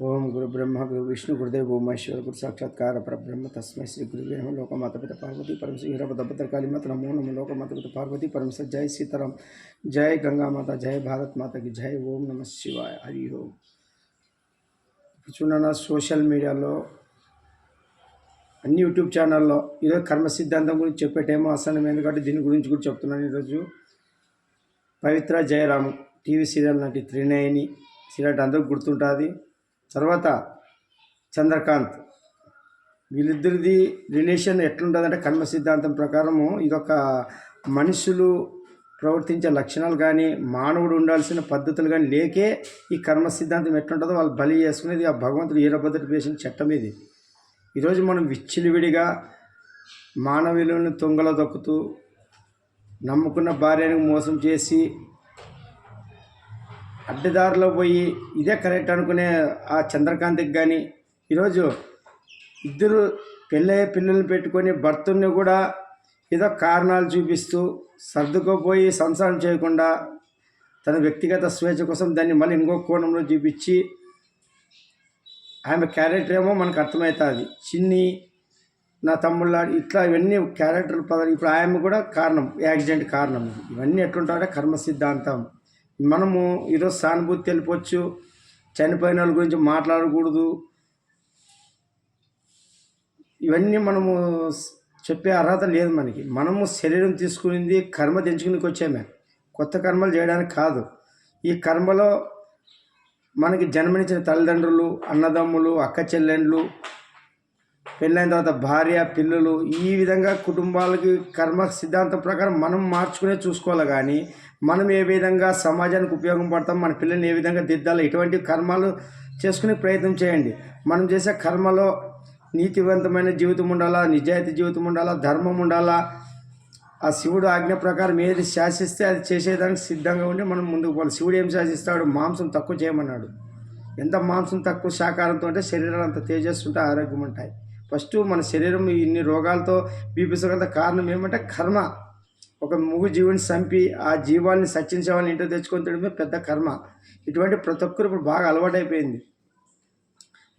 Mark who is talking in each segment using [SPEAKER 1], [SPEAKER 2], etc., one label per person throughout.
[SPEAKER 1] ఓం గురు బ్రహ్మ గురు విష్ణు గురుదేవ్ భూమేశ్వర గురు సాక్షాత్కార పరబ్రహ్మ తస్మై శ్రీ గురు లోకమాతపిత పార్వతి పరమశ్రీ పార్వతీ పరమశ హీరపదభద్ర నమో నమ లోకమాతపిత పార్వతి పార్వతీ జై సీతారాం. జై గంగామాత జై భారత్ మాతకి జై ఓం నమ శివాయ. హరి ఓం. చూడన్న సోషల్ మీడియాలో అన్ని యూట్యూబ్ ఛానల్లో ఈరోజు కర్మ సిద్ధాంతం గురించి చెప్పే టైం అసలు ఎందుకంటే దీని గురించి కూడా చెప్తున్నాను ఈరోజు. పవిత్ర జయరాము టీవీ సీరియల్ నటి త్రినయని సీరియల్ అందరికి గుర్తుంటుంది. తర్వాత చంద్రకాంత్. వీళ్ళిద్దరిది రిలేషన్ ఎట్లుంటుందంటే కర్మ సిద్ధాంతం ప్రకారము ఇదొక మనుషులు ప్రవర్తించే లక్షణాలు కానీ మానవుడు ఉండాల్సిన పద్ధతులు కానీ లేకే ఈ కర్మ సిద్ధాంతం ఎట్లుంటుందో వాళ్ళు బలి చేసుకునేది ఆ భగవంతుడు ఈరభద్రుడు వేసిన చట్టం ఇది. ఈరోజు మనం విచ్చిలివిడిగా మానవులను తొంగల దొక్కుతూ నమ్ముకున్న భార్యను మోసం చేసి అడ్డదారిలో పోయి ఇదే కరెక్ట్ అనుకునే ఆ చంద్రకాంత్కి కానీ ఈరోజు ఇద్దరు పెళ్ళయ్యే పిల్లల్ని పెట్టుకొని భర్తని కూడా ఏదో కారణాలు చూపిస్తూ సర్దుకోపోయి సంసారం చేయకుండా తన వ్యక్తిగత స్వేచ్ఛ కోసం దాన్ని మళ్ళీ ఇంకో కోణంలో చూపించి ఆమె క్యారెక్టర్ ఏమో మనకు అర్థమవుతుంది. చిన్ని నా తమ్ముళ్ళ ఇట్లా ఇవన్నీ క్యారెక్టర్ పదాలు. ఇప్పుడు ఆమె కూడా కారణం యాక్సిడెంట్ కారణం. ఇవన్నీ ఎట్లుంటారంటే కర్మ సిద్ధాంతం మనము ఈరోజు సానుభూతి తెలిపొచ్చు చనిపోయిన వాళ్ళ గురించి మాట్లాడకూడదు. ఇవన్నీ మనము చెప్పే అర్హత లేదు మనకి. మనము శరీరం తీసుకునింది కర్మ తెంచుకునికి వచ్చామే. కొత్త కర్మలు చేయడానికి కాదు. ఈ కర్మలో మనకి జన్మనిచ్చిన తల్లిదండ్రులు అన్నదమ్ములు అక్క చెల్లెండ్లు పెళ్ళైన తర్వాత భార్య పిల్లలు ఈ విధంగా కుటుంబాలకి కర్మ సిద్ధాంతం ప్రకారం మనం మార్చుకునే చూసుకోవాలి కానీ మనం ఏ విధంగా సమాజానికి ఉపయోగం పడతాం మన పిల్లల్ని ఏ విధంగా దిద్దాలి ఇటువంటి కర్మాలు చేసుకునే ప్రయత్నం చేయండి. మనం చేసే కర్మలో నీతివంతమైన జీవితం ఉండాలా నిజాయితీ జీవితం ఉండాలా ధర్మం ఉండాలా? ఆ శివుడు ఆజ్ఞ ప్రకారం ఏది శాసిస్తే అది చేసేదానికి సిద్ధంగా ఉండి మనం ముందుకు పోవాలి. శివుడు ఏం శాసిస్తాడు? మాంసం తక్కువ చేయమన్నాడు. ఎంత మాంసం తక్కువ శాకారంతో ఉంటే శరీరాలు అంత తేజస్సు ఉంటే ఆరోగ్యం ఉంటాయి. ఫస్ట్ మన శరీరం ఇన్ని రోగాలతో బీపీసగంత కారణం ఏమంటే కర్మ. ఒక మూగు జీవుని చంపి ఆ జీవాన్ని సచ్చించేవాళ్ళని ఇంట్లో తెచ్చుకొని తినడమే పెద్ద కర్మ. ఇటువంటి ప్రతి ఒక్కరు ఇప్పుడు బాగా అలవాటైపోయింది.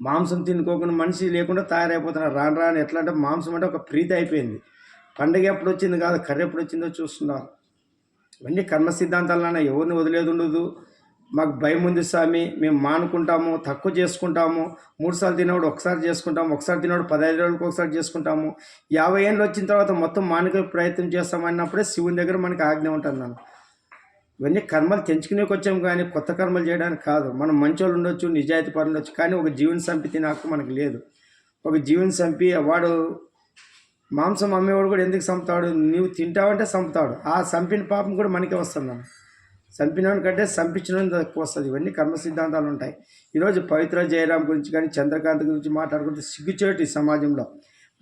[SPEAKER 1] మాంసం తినుకోకుండా మనిషి లేకుండా తయారైపోతున్నారు. రాను రాను ఎట్లా అంటే మాంసం అంటే ఒక ప్రీతి అయిపోయింది. పండగ ఎప్పుడు వచ్చింది కాదు కర్ర ఎప్పుడు వచ్చిందో చూస్తున్నారు ఇవన్నీ కర్మ సిద్ధాంతాలన్నా ఎవరిని వదిలేదు ఉండదు మాకు భయం ఉంది స్వామి. మేము మానుకుంటాము తక్కువ చేసుకుంటాము. మూడు సార్లు తినవాడు ఒకసారి చేసుకుంటాము ఒకసారి తినవాడు పదహైదు రోజులకు ఒకసారి చేసుకుంటాము. యాభై ఏళ్ళు వచ్చిన తర్వాత మొత్తం మానుకే ప్రయత్నం చేస్తామన్నప్పుడే శివుని దగ్గర మనకి ఆజ్ఞ ఉంటుంది నన్ను. ఇవన్నీ కర్మలు తెంచుకునేకి వచ్చాము కానీ కొత్త కర్మలు చేయడానికి కాదు. మనం మంచోళ్ళు ఉండొచ్చు నిజాయితీ పరులు ఉండొచ్చు కానీ ఒక జీవన సంపి నాకు మనకు లేదు. ఒక జీవన చంపి వాడు మాంసం అమ్మేవాడు కూడా ఎందుకు చంపుతాడు? నువ్వు తింటావంటే చంపుతాడు. ఆ చంపిన పాపం కూడా మనకే వస్తున్నాను చంపినవాడి కంటే చంపించిన తక్కువ వస్తుంది ఇవన్నీ కర్మ సిద్ధాంతాలు ఉంటాయి. ఈరోజు పవిత్ర జయరాం గురించి కానీ చంద్రకాంత్ గురించి మాట్లాడుకుంటే సిగ్గుచేటు ఈ సమాజంలో.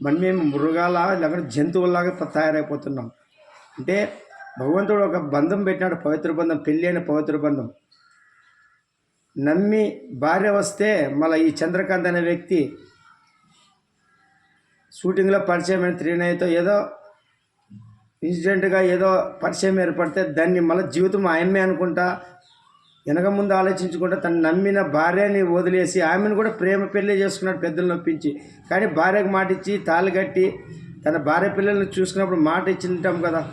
[SPEAKER 1] మనం మేము మృగాల లేకుంటే జంతువుల్లాగా తయారైపోతున్నాం. అంటే భగవంతుడు ఒక బంధం పెట్టినాడు పవిత్ర బంధం పెళ్ళి అయిన పవిత్ర బంధం. నమ్మి భార్య వస్తే మళ్ళీ ఈ చంద్రకాంత్ అనే వ్యక్తి షూటింగ్లో పరిచయమైన త్రీనయ్యతో ఏదో ఇన్సిడెంట్గా ఏదో పరిచయం ఏర్పడితే దాన్ని మళ్ళీ జీవితం ఆయమ్మే అనుకుంటా. వెనక ముందు ఆలోచించుకుంటా తను నమ్మిన భార్యని వదిలేసి ఆమెను కూడా ప్రేమ పెళ్ళి చేసుకున్నాడు పెద్దలు నొప్పించి. కానీ భార్యకు మాట ఇచ్చి తాళి కట్టి తన భార్య పిల్లల్ని చూసుకున్నప్పుడు మాట ఇచ్చింటాం కదా.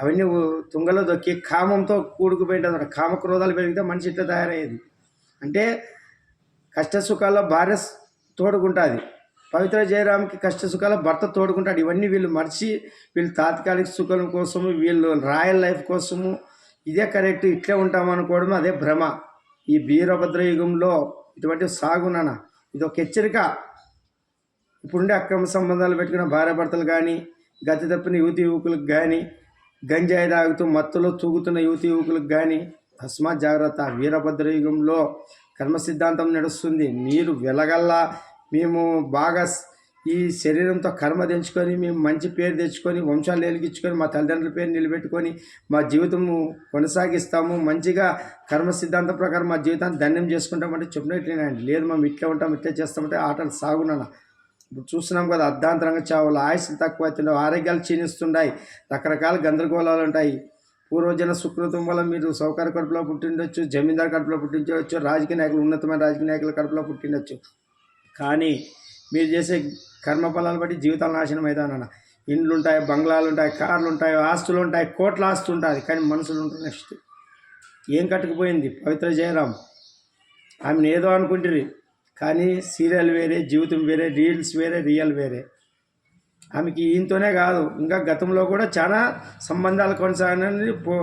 [SPEAKER 1] అవన్నీ తుంగలో దొక్కి కామంతో కూడుకుపోయింటుంది కామ క్రోధాలు పెరిగితే మనిషి ఇట్లా తయారయ్యేది. అంటే కష్ట సుఖాల్లో భార్య తోడుకుంటుంది. పవిత్ర జయరామ్కి కష్ట సుఖాల భర్త తోడుకుంటాడు. ఇవన్నీ వీళ్ళు మర్చి వీళ్ళు తాత్కాలిక సుఖం కోసము వీళ్ళు రాయల్ లైఫ్ కోసము ఇదే కరెక్ట్ ఇట్లే ఉంటామనుకోవడం అదే భ్రమ. ఈ వీరభద్ర యుగంలో ఇటువంటి సాగునాన ఇది ఒక హెచ్చరిక. ఇప్పుడుండే అక్రమ సంబంధాలు పెట్టుకున్న భార్యాభర్తలు కానీ గతి తప్పిన యువతి యువకులకు కానీ గంజాయి తాగుతూ మత్తులో తూగుతున్న యువతి యువకులకు కానీ తస్మాత్ జాగ్రత్త. వీరభద్ర యుగంలో కర్మ సిద్ధాంతం నడుస్తుంది. మీరు వెలగల్లా మేము బాగా ఈ శరీరంతో కర్మ తెంచుకొని మేము మంచి పేరు తెచ్చుకొని వంశాలు వెలిగించుకొని మా తల్లిదండ్రుల పేరు నిలబెట్టుకొని మా జీవితము కొనసాగిస్తాము. మంచిగా కర్మ సిద్ధాంతం ప్రకారం మా జీవితాన్ని ధన్యం చేసుకుంటామంటే చెప్పినట్లేనండి లేదు మేము ఇట్లా ఉంటాం ఇట్లా చేస్తామంటే ఆటలు సాగునన్నా ఇప్పుడు చూస్తున్నాం కదా అర్ధాంతరంగా చావులు ఆయుష్ తక్కువ అవుతుండవు ఆరోగ్యాలు క్షీణిస్తుంటాయి రకరకాల గందరగోళాలు ఉంటాయి. పూర్వజన సుకృతం వల్ల మీరు సౌకర్య కడుపులో పుట్టిండొచ్చు జమీందారు కడుపులో పుట్టించవచ్చు రాజకీయ నాయకులు ఉన్నతమైన రాజకీయ నాయకుల కడుపులో పుట్టిండొచ్చు. కానీ మీరు చేసే కర్మఫలాలు బట్టి జీవితాలు నాశనం అవుతానన్న ఇండ్లు ఉంటాయి బంగ్లాలు ఉంటాయి కార్లు ఉంటాయి ఆస్తులు ఉంటాయి కోట్ల ఆస్తు ఉంటుంది కానీ మనుషులు ఉంటారు నెక్స్ట్ ఏం కట్టుకుపోయింది? పవిత్ర జయరాం. ఆమెను ఏదో అనుకుంటుంది కానీ సీరియల్ వేరే జీవితం వేరే రీల్స్ వేరే రియల్ వేరే. ఆమెకి ఈయనతోనే కాదు ఇంకా గతంలో కూడా చాలా సంబంధాలు కొనసాగని పో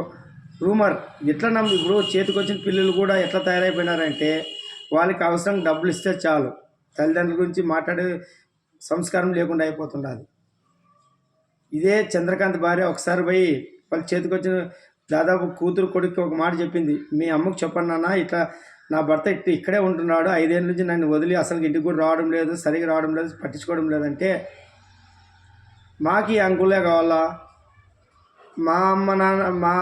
[SPEAKER 1] రూమర్. ఎట్లా నమ్మి ఇప్పుడు చేతికి వచ్చిన పిల్లలు కూడా ఎట్లా తయారైపోయినారంటే వాళ్ళకి అవసరం డబ్బులు ఇస్తే చాలు. తల్లిదండ్రుల గురించి మాట్లాడే సంస్కారం లేకుండా అయిపోతున్నది ఇదే చంద్రకాంత్ భార్య ఒకసారి పోయి వాళ్ళ చేతికి వచ్చిన దాదాపు కూతురు కొడుకు ఒక మాట చెప్పింది. మీ అమ్మకు చెప్పండి నాన్న ఇట్లా నా భర్త ఇట్లా ఇక్కడే ఉంటున్నాడు ఐదేళ్ళ నుంచి నన్ను వదిలి అసలు ఇంటికి కూడా రావడం లేదు సరిగా రావడం లేదు పట్టించుకోవడం లేదంటే మాకు ఈ అంకులే కావాలా? మా అమ్మ నాన్న మా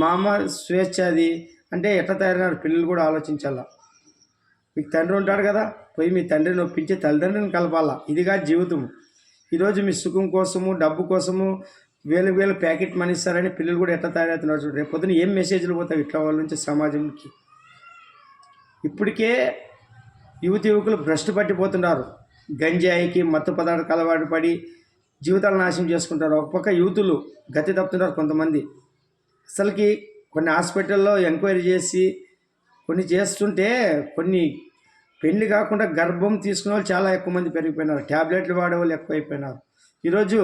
[SPEAKER 1] మా అమ్మ స్వేచ్ఛ అది అంటే ఎట్లా తయారైనారు? పిల్లలు కూడా ఆలోచించాలా? మీకు తండ్రి ఉంటాడు కదా పోయి మీ తండ్రిని ఒప్పించి తల్లిదండ్రులను కలపాలా? ఇదిగా జీవితం ఈరోజు మీ సుఖం కోసము డబ్బు కోసము వేలు వేలు ప్యాకెట్ మనీ ఇస్తారని పిల్లలు కూడా ఎట్లా తయారవుతున్నారు చూడండి రేపు పొద్దున ఏం మెసేజ్లు పోతాయి ఇట్లా వాళ్ళ నుంచి సమాజంకి? ఇప్పటికే యువతి యువకులు భ్రష్టు పట్టిపోతున్నారు. గంజాయికి మత్తు పదార్థాలకు అలవాటు పడి జీవితాలు నాశనం చేసుకుంటారు ఒక పక్క యూతులు గతి తప్పుతున్నారు కొంతమంది. అసలుకి కొన్ని హాస్పిటల్లో ఎంక్వైరీ చేసి కొన్ని చేస్తుంటే కొన్ని పెళ్ళి కాకుండా గర్భం తీసుకునే వాళ్ళు చాలా ఎక్కువ మంది పెరిగిపోయినారు. ట్యాబ్లెట్లు వాడేవాళ్ళు ఎక్కువైపోయినారు ఈరోజు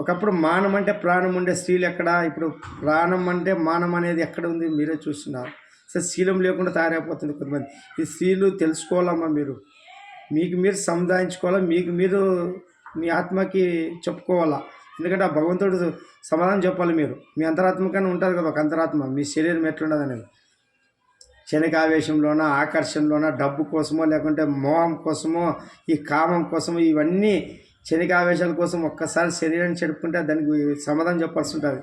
[SPEAKER 1] ఒకప్పుడు మానం అంటే ప్రాణం ఉండే స్త్రీలు ఎక్కడ? ఇప్పుడు ప్రాణం అంటే మానం అనేది ఎక్కడ ఉంది? మీరే చూస్తున్నారు. అసలు శీలం లేకుండా తయారైపోతుంది కొంతమంది. ఈ స్త్రీలు తెలుసుకోవాలమ్మా మీరు. మీకు మీరు సముదాయించుకోవాలా? మీకు మీరు మీ ఆత్మకి చెప్పుకోవాలా? ఎందుకంటే ఆ భగవంతుడు సమాధానం చెప్పాలి మీరు. మీ అంతరాత్మకనే ఉంటుంది కదా ఒక అంతరాత్మ. మీ శరీరం ఎట్లుండదు అనేది క్షణికావేశంలోన ఆకర్షణలోన డబ్బు కోసమో లేకుంటే మోహం కోసమో ఈ కామం కోసమో ఇవన్నీ క్షణికావేశాల కోసం ఒక్కసారి శరీరాన్ని చెడుపుకుంటే దానికి సమాధానం చెప్పాల్సి ఉంటుంది.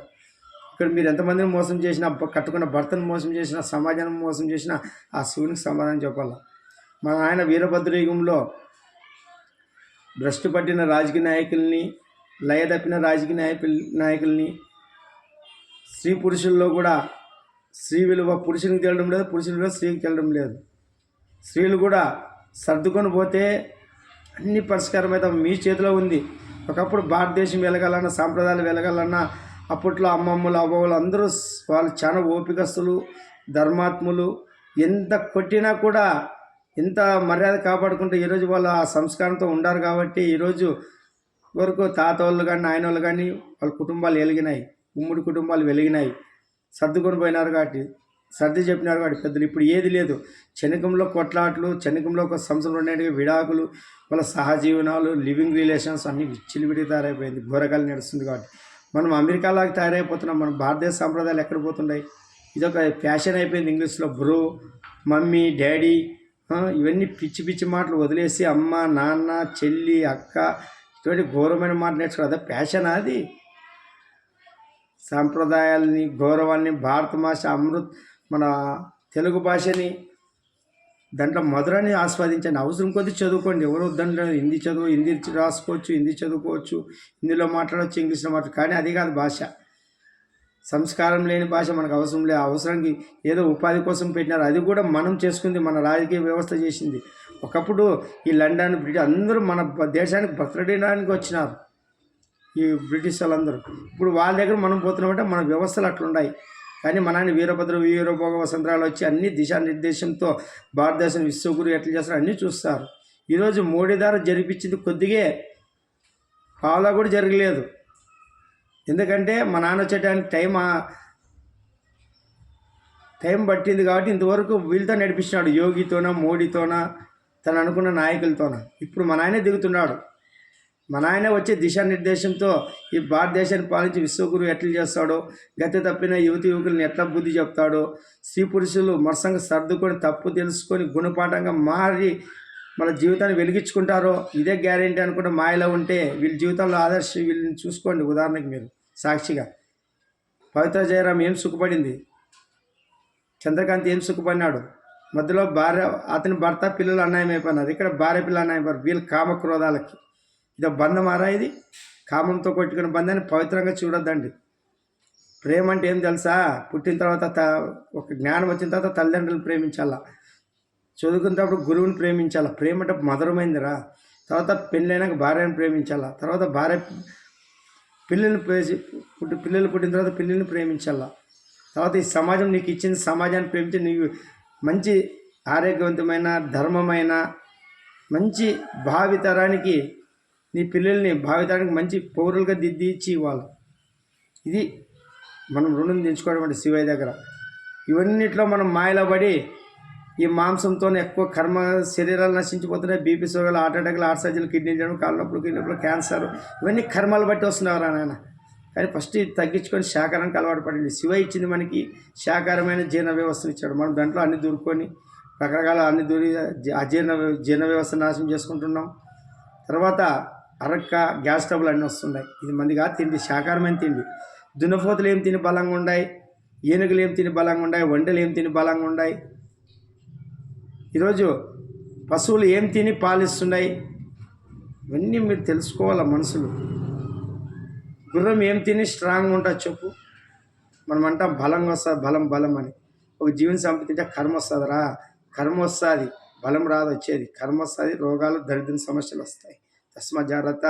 [SPEAKER 1] ఇక్కడ మీరు ఎంతమందిని మోసం చేసినా కట్టుకున్న భర్తను మోసం చేసినా సమాజాన్ని మోసం చేసినా ఆ శివునికి సమాధానం చెప్పాలి. మన ఆయన వీరభద్రయుగంలో భ్రష్టు పట్టిన రాజకీయ నాయకుల్ని లయ తప్పిన రాజకీయ నాయకుల్ని స్త్రీ పురుషుల్లో కూడా స్త్రీ విలువ పురుషునికి తెలియడం లేదు పురుషుల విలువ స్త్రీకి తెలియడం లేదు. స్త్రీలు కూడా సర్దుకొని పోతే అన్ని పరిష్కారం అయితే మీ చేతిలో ఉంది. ఒకప్పుడు భారతదేశం వెళ్ళగలన్నా సాంప్రదాయాలు వెలగాలన్నా అప్పట్లో అమ్మమ్మలు అవ్వలు అందరూ వాళ్ళు చాలా ఓపికస్తులు ధర్మాత్ములు. ఎంత కొట్టినా కూడా ఎంత మర్యాద కాపాడుకుంటే ఈరోజు వాళ్ళు ఆ సంస్కారంతో ఉండారు కాబట్టి ఈరోజు వరకు తాత వాళ్ళు కానీ నాయన వాళ్ళు కానీ వాళ్ళ కుటుంబాలు వెలిగినాయి. ఉమ్మడి కుటుంబాలు వెలిగినాయి. సర్దుకొని పోయినారు కాబట్టి సర్ది చెప్పినారు కాబట్టి పెద్దలు. ఇప్పుడు ఏది లేదు. చెనకంలో కొట్లాట్లు చెనకంలో ఒక సంవత్సరం ఉండేవి విడాకులు వాళ్ళ సహజీవనాలు లివింగ్ రిలేషన్స్ అన్నీ విచ్చిలివిడి తయారైపోయింది. ఘోరకాలు నడుస్తుంది కాబట్టి. మనం అమెరికాలాగా తయారైపోతున్నాం. మన భారతదేశ సాంప్రదాయాలు ఎక్కడ పోతున్నాయి? ఇదొక ఫ్యాషన్ అయిపోయింది ఇంగ్లీష్లో. బ్రో మమ్మీ డాడీ ఇవన్నీ పిచ్చి పిచ్చి మాటలు వదిలేసి అమ్మ నాన్న చెల్లి అక్క ఇటువంటి ఘోరమైన మాట నేర్చుకోవాలి. అదే ఫ్యాషన్ అది? సాంప్రదాయాల్ని గౌరవాన్ని భారత భాష అమృత్ మన తెలుగు భాషని దాంట్లో మధురాన్ని ఆస్వాదించండి అవసరం కొద్దీ చదువుకోండి. ఎవరు దాంట్లో హిందీ చదువు హిందీ రాసుకోవచ్చు హిందీ చదువుకోవచ్చు హిందీలో మాట్లాడవచ్చు ఇంగ్లీష్లో మాట్లాడు కానీ అది కాదు భాష. సంస్కారం లేని భాష మనకు అవసరం లేదు. అవసరానికి ఏదో ఉపాధి కోసం పెట్టినారు. అది కూడా మనం చేసుకుంది మన రాజకీయ వ్యవస్థ చేసింది. ఒకప్పుడు ఈ లండన్ బ్రిటిష్ అందరూ మన దేశానికి బతకడానికి వచ్చినారు. ఈ బ్రిటిష్ వాళ్ళందరూ. ఇప్పుడు వాళ్ళ దగ్గర మనం పోతున్నామంటే మన వ్యవస్థలు అట్లున్నాయి. కానీ మన ఆయన వీరభద్ర వీరభోగ వసంతరాలు వచ్చి అన్ని దిశానిర్దేశంతో భారతదేశం విశ్వగురు ఎట్లా చేస్తారో అన్నీ చూస్తారు. ఈరోజు మోడీ ద్వారా జరిపించింది కొద్దిగే పావులా కూడా జరగలేదు. ఎందుకంటే మా నాన్న వచ్చేటానికి టైం టైం పట్టింది కాబట్టి ఇంతవరకు వీళ్ళతో నడిపించినాడు యోగితోన మోడీతోన తను అనుకున్న నాయకులతోన. ఇప్పుడు మా నాయనే దిగుతున్నాడు. మా నాయన వచ్చే దిశానిర్దేశంతో ఈ భారతదేశాన్ని పాలించి విశ్వగురు ఎట్లా చేస్తాడో గతి తప్పిన యువతి యువకులను ఎట్లా బుద్ధి చెప్తాడో స్త్రీ పురుషులు మనసంగా సర్దుకొని తప్పు తెలుసుకొని గుణపాఠంగా మారి మన జీవితాన్ని వెలిగించుకుంటారో ఇదే గ్యారెంటీ అనుకుంటే మాయలో ఉంటే వీళ్ళ జీవితంలో ఆదర్శ వీళ్ళని చూసుకోండి. ఉదాహరణకి మీరు సాక్షిగా. పవిత్ర జయరాం ఏం సుఖపడింది? చంద్రకాంత్ ఏం సుఖపడినాడు? మధ్యలో భార్య అతని భర్త పిల్లలు అన్యాయం అయిపోయినారు ఇక్కడ భార్య పిల్లలు అన్యాయం వీళ్ళ కామక్రోధాలకి. ఇది బంధమారా ఇది? కామంతో కొట్టుకున్న బంధాన్ని పవిత్రంగా చూడొద్దండి. ప్రేమ అంటే ఏం తెలుసా? పుట్టిన తర్వాత త ఒక జ్ఞానం వచ్చిన తర్వాత తల్లిదండ్రులను ప్రేమించాలా? చదువుకునేటప్పుడు గురువుని ప్రేమించాలా? ప్రేమ అంటే మధురమైందిరా. తర్వాత పెళ్ళైనాక భార్యను ప్రేమించాలా? తర్వాత భార్య పిల్లల్ని ప్రేసి పుట్టి పిల్లలు పుట్టిన తర్వాత పిల్లల్ని ప్రేమించాలా? తర్వాత ఈ సమాజం నీకు ఇచ్చిన సమాజాన్ని ప్రేమించి నీకు మంచి ఆరోగ్యవంతమైన ధర్మమైన మంచి భావితరానికి నీ పిల్లల్ని భావితానికి మంచి పౌరులుగా దిద్ది ఇచ్చి ఇవ్వాలి. ఇది మనం రుణం తెంచుకోవడం అంటే శివయ్య దగ్గర. ఇవన్నిట్లో మనం మాయలో పడి ఈ మాంసంతో ఎక్కువ కర్మ శరీరాలు నశించిపోతున్నాయి. బీపీ షుగర్లు హార్ట్ అటాక్లు హార్ట్ సర్జరీలు కిడ్నీ చేయడం కాళ్ళ నొప్పులు కిడ్నీ నొప్పులు క్యాన్సర్ ఇవన్నీ కర్మలు బట్టి వస్తున్నారు నాయన. కానీ ఫస్ట్ ఇది తగ్గించుకొని శాకారానికి అలవాటు పడింది శివ ఇచ్చింది మనకి శాకారమైన జీర్ణ వ్యవస్థను ఇచ్చాడు. మనం దాంట్లో అన్ని దూరుకొని రకరకాల అన్ని దూరి అజీర్ణ జీర్ణ వ్యవస్థ నాశనం చేసుకుంటున్నాం. తర్వాత అరక్క గ్యాస్ ట్రబుల్ అన్నీ వస్తున్నాయి. ఇది మందిగా తిండి శాకారమైన తిండి. దున్నపోతులు ఏం తిని బలంగా ఉన్నాయి ఏనుగులు ఏం తిని బలంగా ఉన్నాయి వంటలు ఏం తిని బలంగా ఉన్నాయి ఈరోజు పశువులు ఏం తిని పాలిస్తున్నాయి? ఇవన్నీ మీరు తెలుసుకోవాలి మనుషులు గుర్రం ఏం తిని స్ట్రాంగ్ ఉంటుంది చెప్పు. మనం అంటాం బలంగా వస్తుంది బలం బలం అని. ఒక జీవన సంపద తింటే కర్మ వస్తుందిరా. కర్మ వస్తుంది బలం రాదు వచ్చేది. కర్మ వస్తుంది రోగాలు దరిద్ర సమస్యలు వస్తాయి. తస్మ జాగ్రత్త.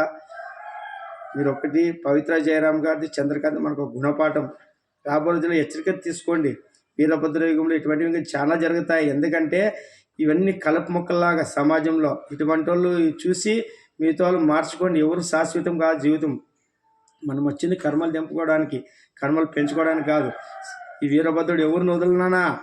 [SPEAKER 1] మీరు ఒకటి పవిత్ర జయరామ్ గారిది చంద్రకాంత్ మనకు గుణపాఠం. రాబోయే రోజుల్లో హెచ్చరిక తీసుకోండి. వీరభద్ర యుగంలో ఇటువంటివి ఇంకా చాలా జరుగుతాయి. ఎందుకంటే ఇవన్నీ కలుపు మొక్కల్లాగా సమాజంలో ఇటువంటి వాళ్ళు చూసి మీతో వాళ్ళు మార్చుకోండి. ఎవరు శాశ్వతం కాదు జీవితం. మనం వచ్చింది కర్మలు తెంపుకోవడానికి కర్మలు పెంచుకోవడానికి కాదు. ఈ వీరభద్రుడు ఎవరు వదులునానా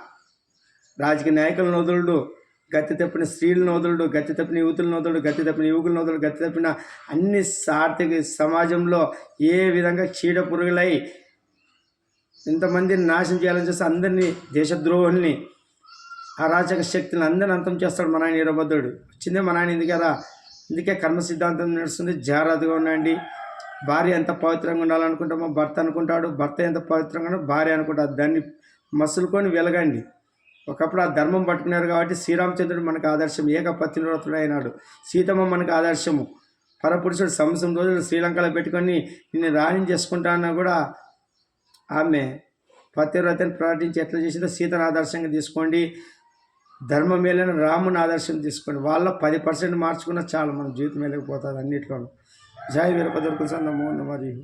[SPEAKER 1] రాజకీయ నాయకులను వదులుడు గతి తప్పిన స్త్రీలను నోదులుడు గతి తప్పిన యువతులను వదులుడు గతి తప్పిన యువకులను వదులుడు గతి తప్పిన అన్ని సార్థిక సమాజంలో ఏ విధంగా చీడ పురుగులై ఇంతమందిని నాశనం చేయాలని చేస్తే అందరినీ దేశద్రోహుల్ని అరాచక శక్తిని అందరిని అంతం చేస్తాడు మన ఆయన వీరభద్రుడు. వచ్చిందే మన ఆయన ఇది కదా. అందుకే కర్మ సిద్ధాంతం నడుస్తుంది. జాగ్రత్తగా ఉండండి. భార్య ఎంత పవిత్రంగా ఉండాలనుకుంటామో భర్త అనుకుంటాడు. భర్త ఎంత పవిత్రంగా భార్య అనుకుంటాడు. దాన్ని మసులుకొని వెలగండి. ఒకప్పుడు ఆ ధర్మం పట్టుకున్నారు కాబట్టి శ్రీరామచంద్రుడు మనకు ఆదర్శం ఏకపత్నివ్రతుడు అయినాడు. సీతమ్మ మనకు ఆదర్శము. పరపురుషుడు సంవత్సరం రోజులు శ్రీలంకలో పెట్టుకొని నిన్ను రాణి చేసుకుంటానన్నా కూడా ఆమె పతివ్రతని ప్రకటించి ఎట్లా చేసిందో సీతను ఆదర్శంగా తీసుకోండి. ధర్మం మేలైన రాముని ఆదర్శం తీసుకోండి. వాళ్ళ పది పర్సెంట్ మార్చుకున్నా చాలు మన జీవితం వెళ్ళకపోతుంది అన్నిట్లోనూ. జై వీరభద్రకు నమో మరియు